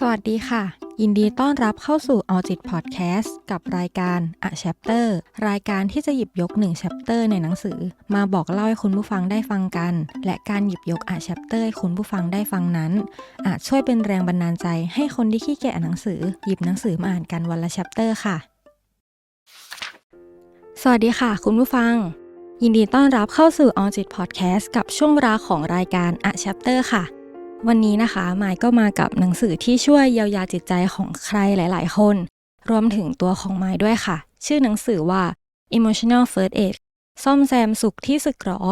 สวัสดีค่ะ ยินดีต้อนรับเข้าสู่เอาจิตพอดแคสต์กับรายการ A Chapter รายการที่จะหยิบยกหนึ่ง chapter ในหนังสือ มาบอกเล่าให้คุณผู้ฟังได้ฟังกัน และการหยิบยก A Chapter ให้คุณผู้ฟังได้ฟังนั้น อาจช่วยเป็นแรงบันดาลใจให้คนที่ขี้เกียจอ่านหนังสือ หยิบหนังสือมาอ่านกันวันละ chapter ค่ะ สวัสดีค่ะ คุณผู้ฟัง ยินดีต้อนรับเข้าสู่ All จิต Podcast กับช่วงเวลาของรายการ A Chapter ค่ะ วันนี้นะคะหมายก็มากับหนังสือที่ช่วยเยียวยาจิตใจของใครหลาย ๆ คน รวมถึงตัวของหมายด้วยค่ะ ชื่อหนังสือว่า Emotional First Aid ซ่อมแซมสุขที่สึกหรอ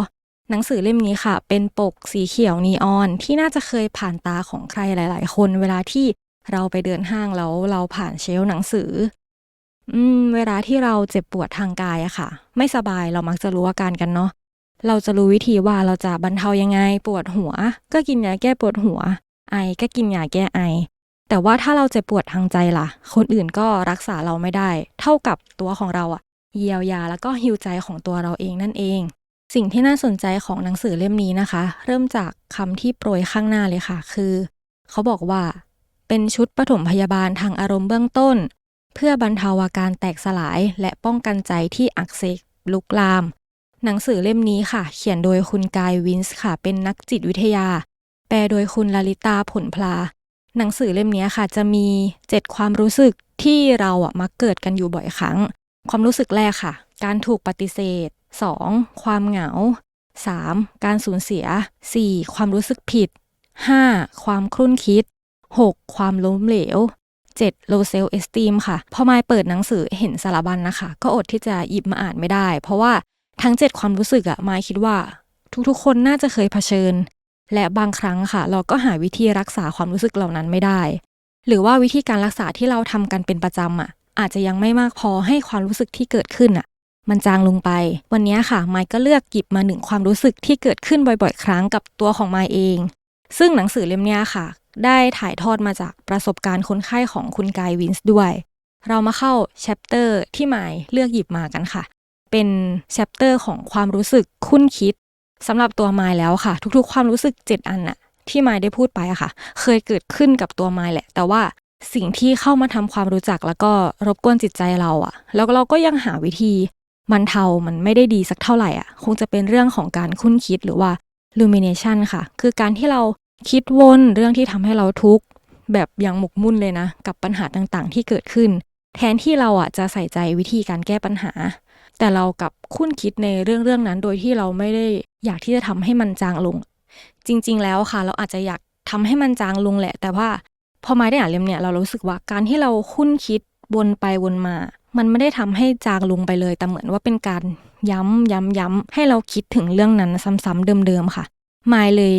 หนังสือเล่มนี้ค่ะ เป็นปกสีเขียวนีออน ที่น่าจะเคยผ่านตาของใครหลาย ๆ คน เวลาที่เราไปเดินห้างแล้วเราผ่านเชลหนังสือ อืม เวลาที่เราเจ็บปวดทางกายอะค่ะ ไม่สบายเรามักจะรู้อาการกันเนาะ เราจะรู้วิธีว่าเราจะบรรเทายังไง ปวดหัว ก็กินยาแก้ปวดหัว ไอก็กินยาแก้ไอ แต่ว่าถ้าเราเจ็บปวดทางใจล่ะ คนอื่นก็รักษาเราไม่ได้ เท่ากับตัวของเราอะเยียวยาแล้วก็ฮิวใจของตัวเราเองนั่นเอง สิ่งที่น่าสนใจของหนังสือเล่มนี้นะคะ เริ่มจากคำที่โปรยข้างหน้าเลยค่ะ คือ เขาบอกว่า เป็นชุดปฐมพยาบาลทางอารมณ์เบื้องต้น เพื่อบรรเทาอาการแตกสลายและป้องกันใจที่อักเสบลุกลาม หนังสือเล่มนี้ค่ะ เขียนโดยคุณกายวินส์ค่ะ เป็นนักจิตวิทยา แปลโดยคุณลลิตาผลพลา หนังสือเล่มนี้ค่ะจะมี7ความรู้สึกที่เราอะมักเกิดกันอยู่บ่อยครั้ง ความรู้สึกแรกค่ะ การถูกปฏิเสธ 2. ความเหงา 3. การสูญเสีย 4. ความรู้สึกผิด 5. ความครุ่นคิด 6. ความล้มเหลว 7. low self esteem ค่ะ พอมาเปิดหนังสือเห็นสารบัญนะคะ ก็อดที่จะหยิบมาอ่านไม่ได้ เพราะว่า ทั้ง 7 ความรู้สึกอะมายคิดว่า ทุกๆ คนน่าจะเคยเผชิญ และบางครั้งค่ะ เราก็หาวิธีรักษาความรู้สึกเหล่านั้นไม่ได้ หรือว่าวิธีการรักษาที่เราทำกันเป็นประจำอะอาจจะยังไม่มากพอให้ความรู้สึกที่เกิดขึ้นอะมันจางลงไป วันนี้ค่ะไมายก็เลือกหยิบมาหนึ่งความรู้สึกที่เกิดขึ้นบ่อยๆ ครั้งกับตัวของไมายเอง ซึ่งหนังสือเล่มนี้ค่ะ ได้ถ่ายทอดมาจากประสบการณ์คนไข้ของคุณกายวินส์ด้วย เรามาเข้าแชปเตอร์ที่ไมายเลือกหยิบมากันค่ะ เป็นแชปเตอร์ของความรู้สึกคุ้นคิดสำหรับตัวมายแล้วค่ะ ทุกๆ ความรู้สึก 7 อันน่ะที่มายได้พูดไปอะค่ะ เคยเกิดขึ้นกับตัวมายแหละ แต่ว่าสิ่งที่เข้ามาทำความรู้จักแล้วก็รบกวนจิตใจเราอะแล้วเราก็ยังหาวิธีบรรเทามันไม่ได้ดีสักเท่าไหร่อะคงจะเป็นเรื่องของการคุ้นคิดหรือว่า rumination ค่ะ คือการที่เราคิดวนเรื่องที่ทำให้เราทุกข์แบบอย่างหมกมุ่นเลยนะ กับปัญหาต่างๆ ที่เกิดขึ้น แทนที่เราอะจะใส่ใจวิธีการแก้ปัญหา แต่เรากับคุ้นคิดในเรื่องเรื่องนั้น โดยที่เราไม่ได้อยากที่จะทำให้มันจางลง จริง ๆ แล้วค่ะ เราอาจจะอยากทำให้มันจางลงแหละ แต่ว่าพอมาได้อ่านเล่มเนี่ยเรารู้สึกว่าการที่เราคุ้นคิดวนไปวนมา มันไม่ได้ทำให้จางลงไปเลย แต่เหมือนว่าเป็นการย้ำย้ำย้ำให้เราคิดถึงเรื่องนั้นซ้ำๆเดิมๆค่ะมายเลย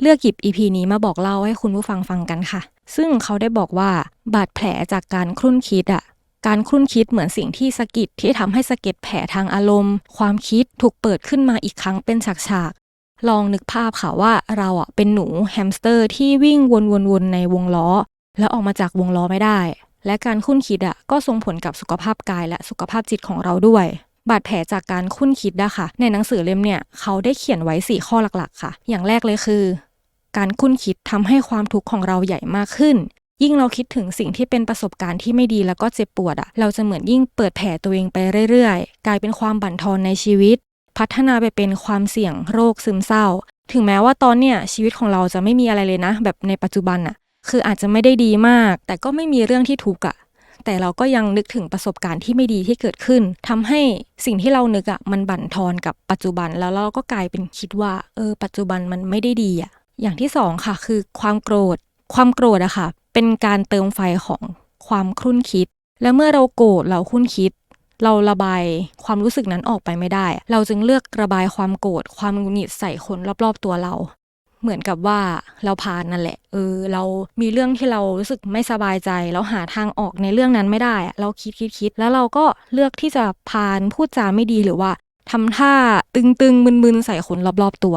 เลือกหยิบ EP นี้มาบอกเล่าให้คุณผู้ฟังฟังกันค่ะ ซึ่งเขาได้บอกว่าบาดแผลจากการครุ่นคิดอะ การครุ่นคิดเหมือนสิ่งที่สะกิดที่ทำให้สะเก็ดแผลทางอารมณ์ ความคิดถูกเปิดขึ้นมาอีกครั้งเป็นฉากๆลองนึกภาพค่ะว่าเราอะเป็นหนูแฮมสเตอร์ที่วิ่งวนๆในวงล้อ แล้วออกมาจากวงล้อไม่ได้ และการคุ้นคิดอะก็ส่งผลกับสุขภาพกายและสุขภาพจิตของเราด้วยบาดแผลจากการคุ้นคิดอะคะในหนังสือเล่มเนี่ยเขาได้เขียนไว้ 4 ข้อหลักๆ ค่ะ อย่างแรกเลยคือ การคุ้นคิดทำให้ความทุกข์ของเราใหญ่มากขึ้น ยิ่งเราคิดถึงสิ่งที่เป็นประสบการณ์ที่ไม่ดีแล้วก็เจ็บปวดอะเราจะเหมือนยิ่งเปิดแผลตัวเองไปเรื่อยๆ กลายเป็นความบั่นทอนในชีวิต พัฒนาไปเป็นความเสี่ยงโรคซึมเศร้า ถึงแม้ว่าตอนเนี้ยชีวิตของเราจะไม่มีอะไรเลยนะ แบบในปัจจุบันอะคืออาจจะไม่ได้ดีมาก แต่ก็ไม่มีเรื่องที่ทุกข์อะแต่เราก็ยังนึกถึงประสบการณ์ที่ไม่ดีที่เกิดขึ้นทำให้สิ่งที่เรานึกอะมันบั่นทอนกับปัจจุบันแล้วเราก็กลายเป็นคิดว่าเออปัจจุบันมันไม่ได้ดีอะอย่างที่สองค่ะคือความโกรธ ความโกรธอะค่ะ เป็นการเติมไฟของความครุ่นคิด และเมื่อเราโกรธเราคุ้นคิด เราระบายความรู้สึกนั้นออกไปไม่ได้ เราจึงเลือกระบายความโกรธความหงุดหงิดใส่คนรอบๆตัวเรา เหมือนกับว่าเราพานนั่นแหละ เออ เรามีเรื่องที่เรารู้สึกไม่สบายใจ เราหาทางออกในเรื่องนั้นไม่ได้ เราคิดคิดคิดแล้วเราก็เลือกที่จะพานพูดจาไม่ดีหรือว่าทำท่าตึงๆมึนๆใส่คนรอบๆตัว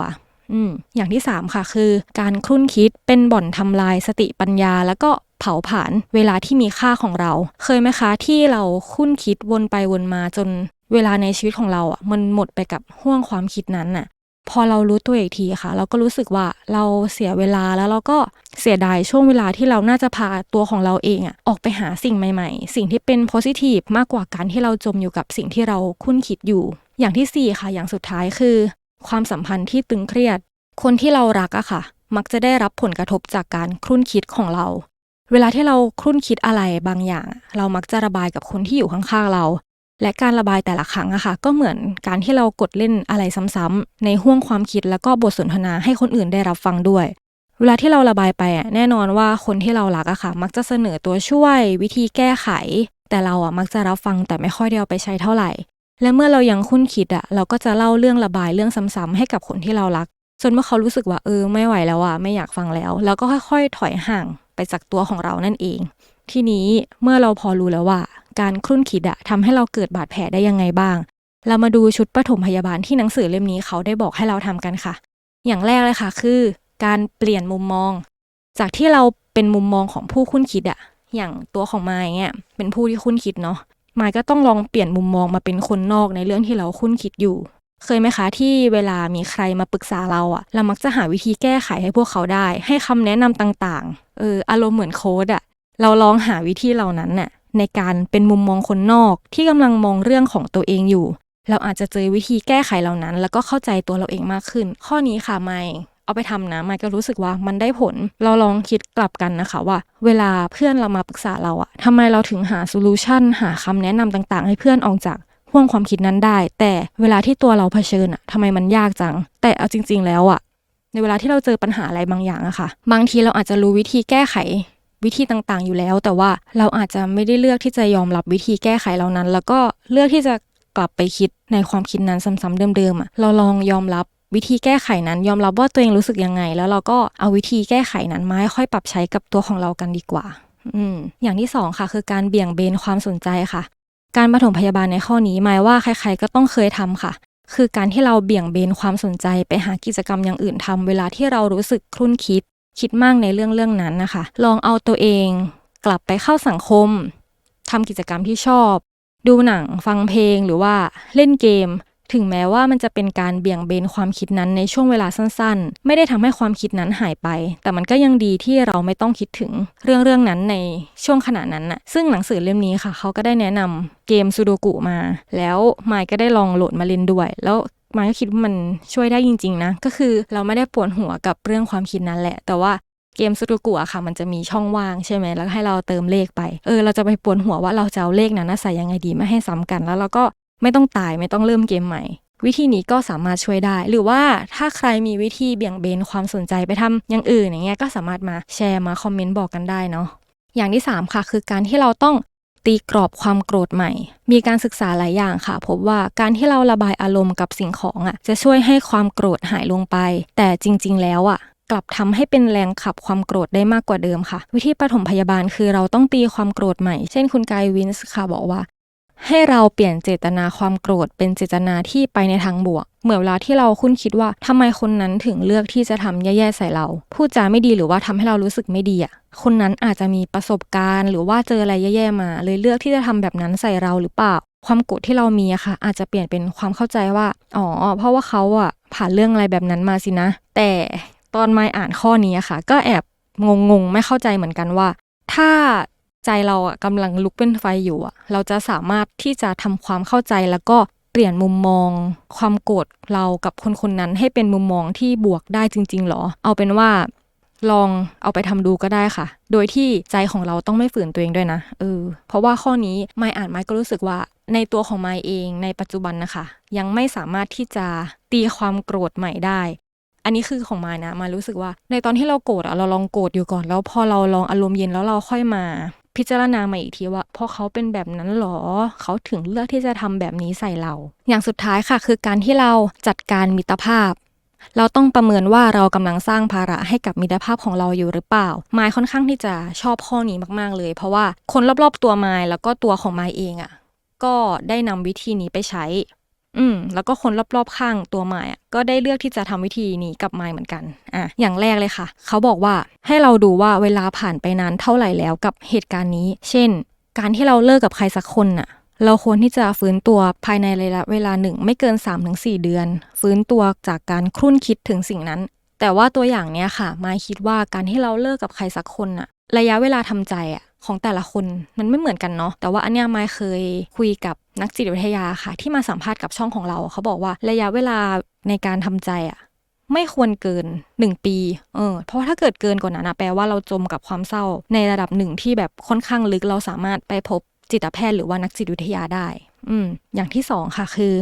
อืมอย่างที่ 3 ค่ะ คือ การครุ่นคิดเป็นบ่อนทำลายสติปัญญา แล้วก็เผาผลาญเวลาที่มีค่าของเรา เคยไหมคะที่เราคุ้นคิดวนไปวนมาจนเวลาในชีวิตของเราอะมันหมดไปกับห่วงความคิดนั้นน่ะ พอเรารู้ตัวอีกทีค่ะ เราก็รู้สึกว่าเราเสียเวลาแล้วเราก็เสียดายช่วงเวลาที่เราน่าจะพาตัวของเราเองอะออกไปหาสิ่งใหม่ๆ สิ่งที่เป็นโพซิทีฟมากกว่าการที่เราจมอยู่กับสิ่งที่เราคุ้นคิดอยู่ อย่างที่สี่ค่ะอย่างสุดท้ายคือ ความสัมพันธ์ที่ตึงเครียด คนที่เรารักอะค่ะ มักจะได้รับผลกระทบจากการครุ่นคิดของเรา เวลาที่เราครุ่นคิดอะไรบางอย่าง เรามักจะระบายกับคนที่อยู่ข้างๆเรา และการระบายแต่ละครั้งอะค่ะ ก็เหมือนการที่เรากดเล่นอะไรซ้ำๆในห่วงความคิดแล้วก็บทสนทนาให้คนอื่นได้รับฟังด้วยเวลาที่เราระบายไปอะแน่นอนว่าคนที่เรารักอะค่ะ มักจะเสนอตัวช่วยวิธีแก้ไข แต่เราอะมักจะรับฟังแต่ไม่ค่อยได้เอาไปใช้เท่าไหร่ และเมื่อเรายังคุ้นคิดอะเราก็จะเล่าเรื่องระบายเรื่องซ้ำๆให้กับคนที่เรารัก จนเมื่อเขารู้สึกว่าเออไม่ไหวแล้วอะไม่อยากฟังแล้ว แล้วก็ค่อยๆ ถอยห่างไปจากตัวของเรานั่นเอง ทีนี้เมื่อเราพอรู้แล้วว่า การครุ่นคิดอะทำให้เราเกิดบาดแผลได้ยังไงบ้าง เรามาดูชุดปฐมพยาบาลที่หนังสือเล่มนี้เขาได้บอกให้เราทำกันค่ะ อย่างแรกเลยค่ะคือ การเปลี่ยนมุมมอง จากที่เราเป็นมุมมองของผู้คุ้นคิดอะอย่างตัวของมายเนี่ยเป็นผู้ที่คุ้นคิดเนาะ มายก็ต้องลองเปลี่ยนมุมมองมาเป็นคนนอกในเรื่องที่เราคุ้นคิดอยู่ เคยไหมคะที่เวลามีใครมาปรึกษาเราอะเรามักจะหาวิธีแก้ไขให้พวกเขาได้ ให้คำแนะนำต่างๆ เอออารมณ์เหมือนโค้ดอะเราลองหาวิธีเหล่านั้นน่ะในการเป็นมุมมองคนนอกที่กำลังมองเรื่องของตัวเองอยู่ เราอาจจะเจอวิธีแก้ไขเหล่านั้น แล้วก็เข้าใจตัวเราเองมากขึ้น ข้อนี้ค่ะไม่ เอาไปทำนะไม่ก็รู้สึกว่ามันได้ผล เราลองคิดกลับกันนะคะว่า เวลาเพื่อนเรามาปรึกษาเราอะทำไมเราถึงหาโซลูชันหาคำแนะนำต่างๆ ให้เพื่อนออกจากห่วงความคิดนั้นได้ แต่เวลาที่ตัวเราเผชิญอะทำไมมันยากจัง แต่เอาจริง ๆ แล้วอะในเวลาที่เราเจอปัญหาอะไรบางอย่างอะค่ะ บางทีเราอาจจะรู้วิธีแก้ไขวิธีต่างๆ อยู่แล้ว แต่ว่าเราอาจจะไม่ได้เลือกที่จะยอมรับวิธีแก้ไขเหล่านั้น แล้วก็เลือกที่จะกลับไปคิดในความคิดนั้นซ้ำๆเดิมๆอะเราลองยอมรับ วิธีแก้ไขนั้นยอมรับว่าตัวเองรู้สึกยังไง แล้วเราก็เอาวิธีแก้ไขนั้นมาค่อยปรับใช้กับตัวของเรากันดีกว่าอืมอย่างที่สองค่ะคือการเบี่ยงเบนความสนใจค่ะ การปฐมพยาบาลในข้อนี้หมายว่าใครๆก็ต้องเคยทำค่ะ คือการที่เราเบี่ยงเบนความสนใจไปหากิจกรรมอย่างอื่นทำเวลาที่เรารู้สึกครุ่นคิด คิดมากในเรื่องเรื่องนั้นนะคะ ลองเอาตัวเองกลับไปเข้าสังคมทำกิจกรรมที่ชอบ ดูหนังฟังเพลงหรือว่าเล่นเกม ถึงแม้ว่ามันจะเป็นการเบี่ยงเบนความคิดนั้นในช่วงเวลาสั้นๆ ไม่ได้ทำให้ความคิดนั้นหายไป แต่มันก็ยังดีที่เราไม่ต้องคิดถึงเรื่องเรื่องนั้นในช่วงขณะนั้นน่ะ ซึ่งหนังสือเล่มนี้ค่ะ เขาก็ได้แนะนำเกมซูโดกุมา แล้วมายก็ได้ลองโหลดมาเล่นด้วย แล้วมายก็คิดว่ามันช่วยได้จริง ๆ นะ ก็คือเราไม่ได้ปวดหัวกับเรื่องความคิดนั้นแหละ แต่ว่าเกมซูโดกุอะค่ะ มันจะมีช่องว่างใช่ไหมแล้วให้เราเติมเลขไป เออ เราจะไปปวดหัวว่าเราจะเอาเลขนั้นใส่ยังไงดีไม่ให้ซ้ำกัน แล้วเราก็ ไม่ต้องตายไม่ต้องเริ่มเกมใหม่ วิธีนี้ก็สามารถช่วยได้ หรือว่าถ้าใครมีวิธีเบี่ยงเบนความสนใจไปทำอย่างอื่นอย่างเงี้ยก็สามารถมาแชร์มาคอมเมนต์บอกกันได้เนาะอย่างที่ 3 ค่ะ คือการที่เราต้องตีกรอบความโกรธใหม่ มีการศึกษาหลายอย่างค่ะ พบว่าการที่เราระบายอารมณ์กับสิ่งของอะ จะช่วยให้ความโกรธหายลงไป แต่จริง ๆ แล้วอะ กลับทำให้เป็นแรงขับความโกรธได้มากกว่าเดิมค่ะ วิธีปฐมพยาบาลคือเราต้องตีความโกรธใหม่ เช่นคุณกายวินส์ค่ะบอกว่า ให้เราเปลี่ยนเจตนาความโกรธเป็นเจตนาที่ไปในทางบวก เหมือนเวลาที่เราคุ้นคิดว่าทำไมคนนั้นถึงเลือกที่จะทำแย่ๆใส่เรา พูดจาไม่ดีหรือว่าทำให้เรารู้สึกไม่ดีอะคนนั้นอาจจะมีประสบการณ์ หรือว่าเจออะไรแย่ๆมา เลยเลือกที่จะทำแบบนั้นใส่เราหรือเปล่า ความโกรธที่เรามีอะค่ะ อาจจะเปลี่ยนเป็นความเข้าใจว่าอ๋อเพราะว่าเขาอะผ่านเรื่องอะไรแบบนั้นมาสินะ แต่ตอนไมาอ่านข้อนี้อะค่ะ ก็แอบงงๆไม่เข้าใจเหมือนกันว่า ถ้า ใจเราอะกำลังลุกเป็นไฟอยู่อะเราจะสามารถที่จะทำความเข้าใจแล้วก็เปลี่ยนมุมมอง ความโกรธเรากับคนคนนั้นให้เป็นมุมมองที่บวกได้จริง ๆหรอ เอาเป็นว่าลองเอาไปทำดูก็ได้ค่ะ โดยที่ใจของเราต้องไม่ฝืนตัวเองด้วยนะ เออ เพราะว่าข้อนี้ไม่อ่านไม่ก็รู้สึกว่า ในตัวของไม่เองในปัจจุบันนะคะ ยังไม่สามารถที่จะตีความโกรธใหม่ได้ อันนี้คือของมานะมารู้สึกว่า ในตอนที่เราโกรธอะเราลองโกรธอยู่ก่อน แล้วพอเราลองอารมณ์เย็นแล้วเราค่อยมา พิจารณาม่อีกทีว่าเพราะเขาเป็นแบบนั้นหรอ เขาถึงเลือกที่จะทำแบบนี้ใส่เรา อย่างสุดท้ายค่ะ คือการที่เราจัดการมิตรภาพ เราต้องประเมินว่าเรากำลังสร้างภาระให้กับมิตรภาพของเราอยู่หรือเปล่า ไมายค่อนข้างที่จะชอบข้อนี้มาก ๆ เลย เพราะว่าคนรอบๆตัวไมายแล้วก็ตัวของไมายเองอะ่ะก็ได้นำวิธีนี้ไปใช้ อืมแล้วก็คนรอบๆข้างตัวมายอะก็ได้เลือกที่จะทำวิธีนี้กับมายเหมือนกันอะอย่างแรกเลยค่ะ เขาบอกว่าให้เราดูว่าเวลาผ่านไปนานเท่าไหร่แล้วกับเหตุการณ์นี้ เช่น การที่เราเลิกกับใครสักคนน่ะเราควรที่จะฟื้นตัวภายในระยะเวลาหนึ่งไม่เกิน 3-4 เดือน ฟื้นตัวจากการครุ่นคิดถึงสิ่งนั้น แต่ว่าตัวอย่างเนี้ยค่ะ มาคิดว่าการที่เราเลิกกับใครสักคนอะระยะเวลาทำใจอะ ของแต่ละคนมันไม่เหมือนกันเนาะแต่ว่าอันเนี้ยมายเคยคุยกับนักจิตวิทยาค่ะ ที่มาสัมภาษณ์กับช่องของเราเขาบอกว่าระยะเวลาในการทำใจอะไม่ควรเกิน 1 ปี เออ เพราะถ้าเกิดเกินกว่านั้นนะแปลว่าเราจมกับความเศร้า ในระดับหนึ่งที่แบบค่อนข้างลึกเราสามารถไปพบจิตแพทย์หรือว่านักจิตวิทยาได้ อืม อย่างที่สองค่ะคือ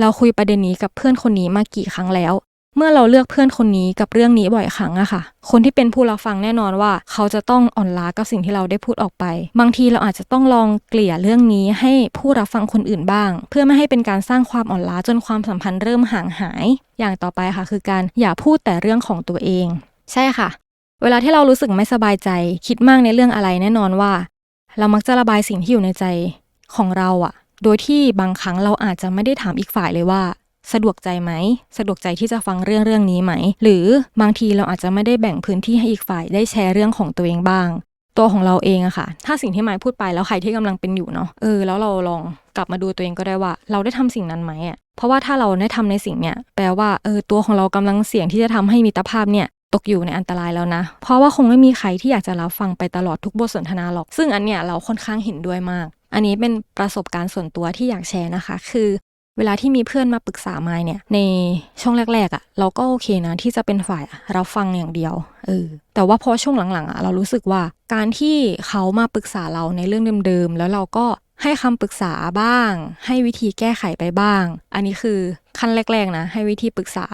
เราคุยประเด็นนี้กับเพื่อนคนนี้มากี่ครั้งแล้ว เมื่อเราเลือกเพื่อนคนนี้กับเรื่องนี้บ่อยครั้งอะค่ะ คนที่เป็นผู้รับฟังแน่นอนว่า เขาจะต้องอ่อนล้ากับสิ่งที่เราได้พูดออกไป บางทีเราอาจจะต้องลองเกลี่ยเรื่องนี้ให้ผู้รับฟังคนอื่นบ้าง เพื่อไม่ให้เป็นการสร้างความอ่อนล้าจนความสัมพันธ์เริ่มห่างหาย อย่างต่อไปค่ะ คือการอย่าพูดแต่เรื่องของตัวเอง ใช่ค่ะ เวลาที่เรารู้สึกไม่สบายใจ คิดมากในเรื่องอะไรแน่นอนว่า เรามักจะระบายสิ่งที่อยู่ในใจของเราอะโดยที่บางครั้งเราอาจจะไม่ได้ถามอีกฝ่ายเลยว่า สะดวกใจไหม สะดวกใจที่จะฟังเรื่องเรื่องนี้ไหม หรือบางทีเราอาจจะไม่ได้แบ่งพื้นที่ให้อีกฝ่ายได้แชร์เรื่องของตัวเองบ้าง ตัวของเราเองอะค่ะ ถ้าสิ่งที่ไม้พูดไปแล้วใครที่กำลังเป็นอยู่เนาะ เออ แล้วเราลองกลับมาดูตัวเองก็ได้ว่า เราได้ทำสิ่งนั้นไหมอะเพราะว่าถ้าเราได้ทำในสิ่งเนี้ย แปลว่า เออ ตัวของเรากำลังเสี่ยงที่จะทำให้มิตรภาพเนี่ยตกอยู่ในอันตรายแล้วนะ เพราะว่าคงไม่มีใครที่อยากจะรับฟังไปตลอดทุกบทสนทนาหรอก ซึ่งอันเนี้ยเราค่อนข้างเห็นด้วยมาก อันนี้เป็นประสบการณ์ส่วนตัวที่อยากแชร์นะคะ คือ เวลาที่มีเพื่อนมาปรึกษาไมายเนี่ย ในช่วงแรกๆอะ่ะ เราก็โอเคนะที่จะเป็นฝ่ายรับฟังอย่างเดียวเออแต่ว่าพอช่วงหลังๆอะ่ะเรารู้สึกว่าการที่เขามาปรึกษาเราในเรื่องเดิมๆแล้วเราก็ให้คำปรึกษาบ้าง ให้วิธีแก้ไขไปบ้าง อันนี้คือขั้นแรกๆนะ ให้วิธีปรึกษา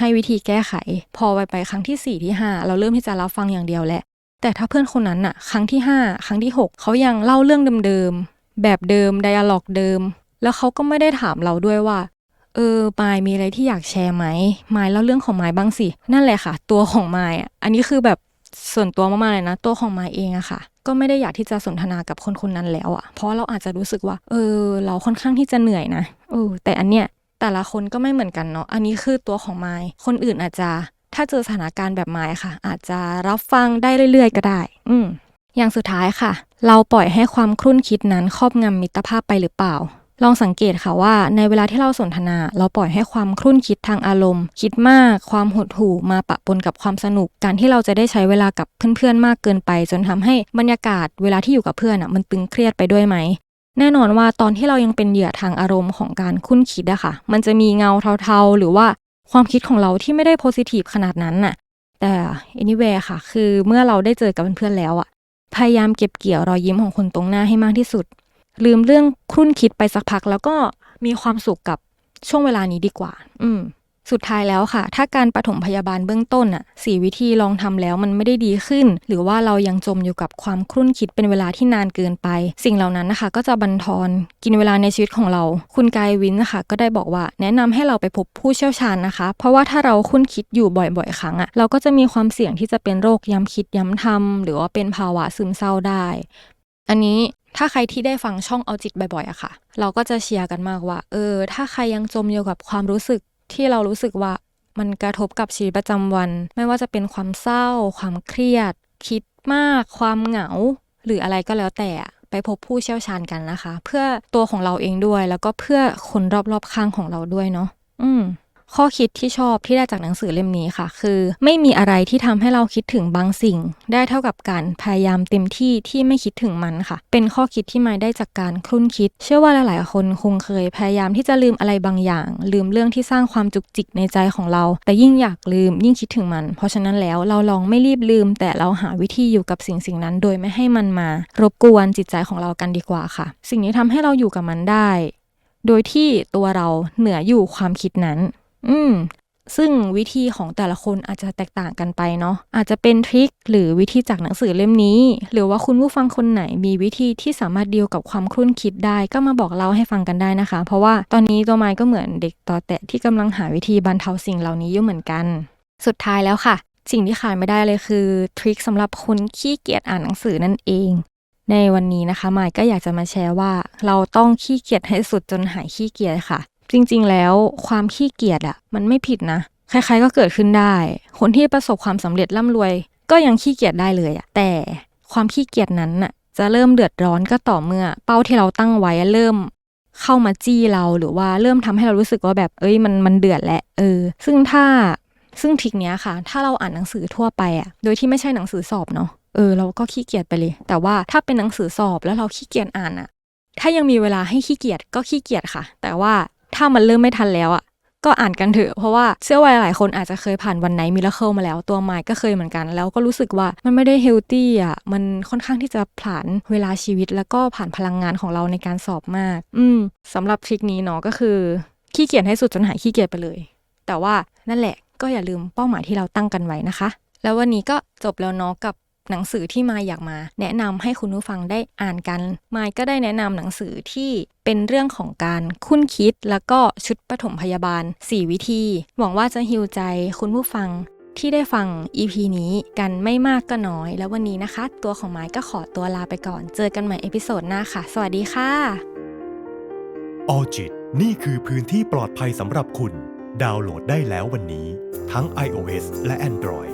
ให้วิธีแก้ไข พอไปไปครั้งที่สี่ที่ห้าเราเริ่มที่จะรับฟังอย่างเดียวแหละ แต่ถ้าเพื่อนคนนั้นน่ะครั้งที่ห้าครั้งที่หกเขายังเล่าเรื่องเดิมๆแบบเดิมไดอะล็อกเดิม แล้วเขาก็ไม่ได้ถามเราด้วยว่า เออมายมีอะไรที่อยากแชร์ไหมมายเล่าเรื่องของมายบ้างสิ นั่นแหละค่ะ ตัวของมายอะอันนี้คือแบบส่วนตัวมากๆเลยนะ ตัวของมายเองอะค่ะ ก็ไม่ได้อยากที่จะสนทนากับคนคนนั้นแล้วอะเพราะเราอาจจะรู้สึกว่า เออ เราค่อนข้างที่จะเหนื่อยนะเออแต่อันเนี้ยแต่ละคนก็ไม่เหมือนกันเนาะ อันนี้คือตัวของมายคนอื่นอาจจะ ถ้าเจอสถานการณ์แบบมายค่ะ อาจจะรับฟังได้เรื่อยๆ ก็ได้ อืมอย่างสุดท้ายค่ะ เราปล่อยให้ความครุ่นคิดนั้นครอบงำมิตรภาพไปหรือเปล่า ลองสังเกตค่ะว่าในเวลาที่เราสนทนา เราปล่อยให้ความครุ่นคิดทางอารมณ์ คิดมาก ความหดหู่มาปะปนกับความสนุก การที่เราจะได้ใช้เวลากับเพื่อนๆมากเกินไป จนทำให้บรรยากาศเวลาที่อยู่กับเพื่อนอะมันตึงเครียดไปด้วยไหมแน่นอนว่าตอนที่เรายังเป็นเหยื่อทางอารมณ์ของการคุ้นคิดอะค่ะ มันจะมีเงาเทาๆ หรือว่าความคิดของเราที่ไม่ได้โพสิทีฟขนาดนั้นน่ะ แต่ anyway ค่ะ คือเมื่อเราได้เจอกับเพื่อนๆแล้วอะพยายามเก็บเกี่ยวรอยยิ้มของคนตรงหน้าให้มากที่สุด ลืมเรื่องครุ่นคิดไปสักพัก แล้วก็มีความสุขกับช่วงเวลานี้ดีกว่า อืม สุดท้ายแล้วค่ะ ถ้าการปฐมพยาบาลเบื้องต้นอะสี่วิธีลองทำแล้วมันไม่ได้ดีขึ้น หรือว่าเรายังจมอยู่กับความครุ่นคิดเป็นเวลาที่นานเกินไป สิ่งเหล่านั้นนะคะ ก็จะบั่นทอนกินเวลาในชีวิตของเรา คุณกายวินนะคะ ก็ได้บอกว่า แนะนำให้เราไปพบผู้เชี่ยวชาญนะคะ เพราะว่าถ้าเราคุ้นคิดอยู่บ่อยๆ ครั้งอะเราก็จะมีความเสี่ยงที่จะเป็นโรคย้ำคิดย้ำทำหรือว่าเป็นภาวะซึมเศร้าได้ อันนี้ ถ้าใครที่ได้ฟังช่องเอาจิตบ่อยๆอะค่ะ เราก็จะเชียร์กันมากว่า เออ ถ้าใครยังจมอยู่กับความรู้สึกที่เรารู้สึกว่ามันกระทบกับชีวิตประจำวัน ไม่ว่าจะเป็นความเศร้า ความเครียด คิดมาก ความเหงา หรืออะไรก็แล้วแต่ไปพบผู้เชี่ยวชาญกันนะคะ เพื่อตัวของเราเองด้วยแล้วก็เพื่อคนรอบๆข้างของเราด้วยเนาะอืม ข้อคิดที่ชอบที่ได้จากหนังสือเล่มนี้ค่ะ คือ ไม่มีอะไรที่ทำให้เราคิดถึงบางสิ่ง ได้เท่ากับการพยายามเต็มที่ที่ไม่คิดถึงมันค่ะ เป็นข้อคิดที่มาได้จากการคลุ่นคิด เชื่อว่าหลายๆ คนคงเคยพยายามที่จะลืมอะไรบางอย่าง ลืมเรื่องที่สร้างความจุกจิกในใจของเรา แต่ยิ่งอยากลืมยิ่งคิดถึงมัน เพราะฉะนั้นแล้วเราลองไม่รีบลืม แต่เราหาวิธีอยู่กับสิ่งสิ่งนั้น โดยไม่ให้มันมา รบกวนจิตใจของเรากันดีกว่าค่ะ สิ่งนี้ทำให้เราอยู่กับมันได้ โดยที่ตัวเราเหนืออยู่ความคิดนั้น อืม ซึ่งวิธีของแต่ละคนอาจจะแตกต่างกันไปเนาะ อาจจะเป็นทริคหรือวิธีจากหนังสือเล่มนี้ หรือว่าคุณผู้ฟังคนไหนมีวิธีที่สามารถดีลกับความครุ่นคิดได้ ก็มาบอกเล่าให้ฟังกันได้นะคะ เพราะว่าตอนนี้ตัวไมค์ก็เหมือนเด็กต่อแตะที่กำลังหาวิธีบรรเทาสิ่งเหล่านี้อยู่เหมือนกัน สุดท้ายแล้วค่ะ สิ่งที่ขาดไม่ได้เลยคือทริคสำหรับคนขี้เกียจอ่านหนังสือนั่นเองในวันนี้นะคะมายก็อยากจะมาแชร์ว่า เราต้องขี้เกียจให้สุดจนหายขี้เกียจค่ะ จริง ๆ แล้วความขี้เกียจอะมันไม่ผิดนะ ใครๆก็เกิดขึ้นได้ คนที่ประสบความสำเร็จร่ำรวย ก็ยังขี้เกียจได้เลยอะแต่ความขี้เกียจนั้นน่ะจะเริ่มเดือดร้อนก็ต่อเมื่อ เป้าที่เราตั้งไว้เริ่มเข้ามาจี้เราหรือว่าเริ่มทำให้เรารู้สึกว่าแบบเอ้ยมันมันเดือดแหละเออ ซึ่งถ้าซึ่งทริกเนี้ยค่ะ ถ้าเราอ่านหนังสือทั่วไปอะโดยที่ไม่ใช่หนังสือสอบเนาะเออเราก็ขี้เกียจไปเลย แต่ว่าถ้าเป็นหนังสือสอบแล้วเราขี้เกียจอ่านอะถ้ายังมีเวลาให้ขี้เกียจก็ขี้เกียจค่ะ แต่ว่า ถ้ามันเริ่มไม่ทันแล้วอะก็อ่านกันเถอะเพราะว่าเชื่อว่าหลายคนอาจจะเคยผ่านวันไหนมิราเคิลมาแล้วตัวไมค์ก็เคยเหมือนกัน แล้วก็รู้สึกว่ามันไม่ได้เฮลตี้อะมันค่อนข้างที่จะผลานเวลาชีวิต แล้วก็ผ่านพลังงานของเราในการสอบมาก อืมสำหรับทริคนี้เนาะก็คือ ขี้เกียจให้สุดจนหายขี้เกียจไปเลย แต่ว่านั่นแหละก็อย่าลืมเป้าหมายที่เราตั้งกันไว้นะคะ แล้ววันนี้ก็จบแล้วเนาะกับ หนังสือที่มาอยากมา แนะนำให้คุณผู้ฟังได้อ่านกันมายก็ได้แนะนำหนังสือที่เป็นเรื่องของการคุ้นคิดแล้วก็ชุดปฐมพยาบาล 4 วิธี หวังว่าจะฮิวใจคุณผู้ฟังที่ได้ฟัง EP นี้กันไม่มากก็น้อย แล้ววันนี้นะคะ ตัวของไม้ก็ขอตัวลาไปก่อน เจอกันใหม่เอพิโซดหน้าค่ะ สวัสดีค่ะออจิตนี่คือพื้นที่ปลอดภัยสำหรับคุณ ดาวน์โหลดได้แล้ววันนี้ ทั้ง iOS และ Android